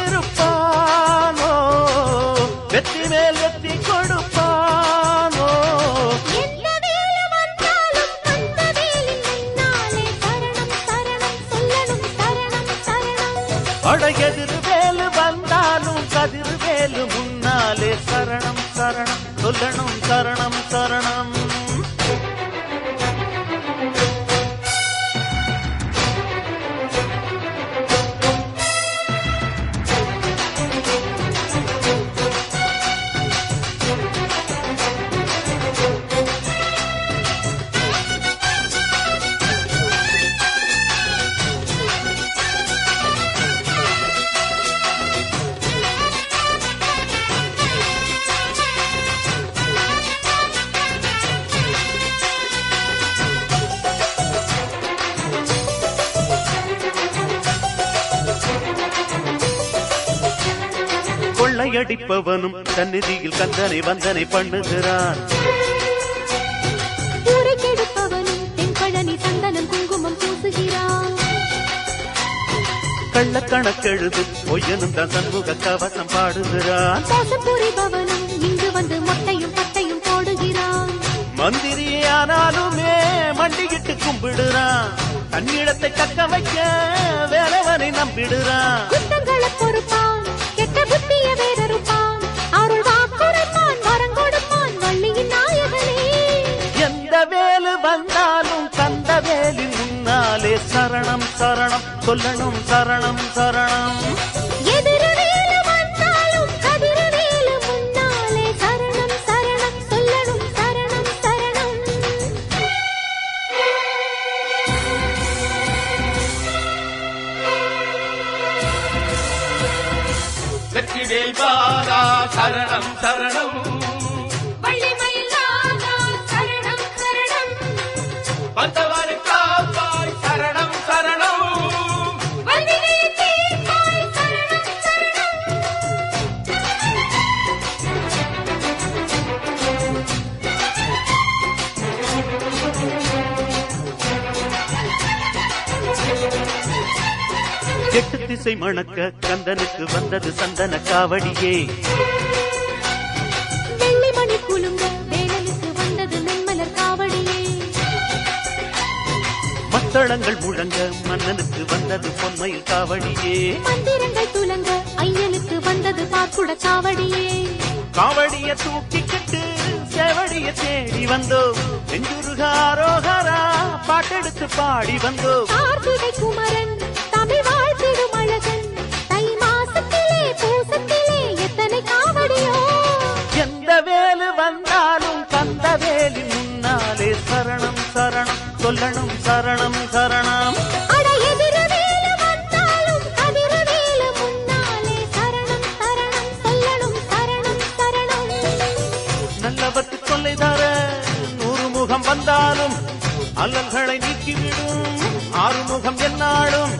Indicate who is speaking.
Speaker 1: இருப்பானோ வெற்றி மேல் வெற்றி கொடுப்பானோ? அடையதிரு வேலு வந்தாலும் கதிர் வேலு முன்னாலே சரணம் சரணம் சொல்லணும் சரணம் சரணம். கொள்ளையடிப்பவனும் சந்நிதியில் கந்தனை வந்தனை பண்ணுகிறான் கள்ளக்கணக்கெழுது பொய்யனும் தான் சண்முக கவசம் பாடுகிறான்
Speaker 2: புரிபவனும் இங்கு வந்து மொட்டையும் பட்டையும் போடுகிறான்
Speaker 1: மந்திரியானாலுமே மண்டிகிட்டு கும்பிடுறான் தன்னிடத்தை தக்க வைக்க வேலவனை நம்பிடுறான்
Speaker 2: பொறுப்பான்
Speaker 1: சரணம் சரணம் சொல்லணும் சரணம் சரணம்.
Speaker 2: எதிரவேலு வந்தாலும் கதிரவேலு முன்னாலே சரணம் சரணம் சொல்லணும் சரணம் சரணம்.
Speaker 3: வெற்றிவேல் பாரா சரணம் சரணம்.
Speaker 1: எட்டு திசை மணக்க கந்தனுக்கு வந்தது சந்தன காவடியே.
Speaker 2: வெள்ளிமணி குலுங்க வேலனுக்கு வந்தது நென்மலர் காவடியே.
Speaker 1: மத்தளங்கள் முழங்க மன்னனுக்கு வந்தது பொன்மயில் காவடியே.
Speaker 2: மந்திரங்கள் துலங்க ஐயனுக்கு வந்தது பார்க்குட காவடியே
Speaker 1: காவடிய தூக்கிக்கிட்டு செவடிய தேடி வந்தோம் நெஞ்சுருகாரோகரா பாட்டெடுத்து பாடி வந்தோம்
Speaker 2: குமரன்
Speaker 1: சொல்லணும் சரணம் சரணம். நல்லவர்க்கு தொல்லை தர நூறு முகம் வந்தாலும் அல்லல்களை நீக்கிவிடும். ஆறுமுகம் என்னாலும்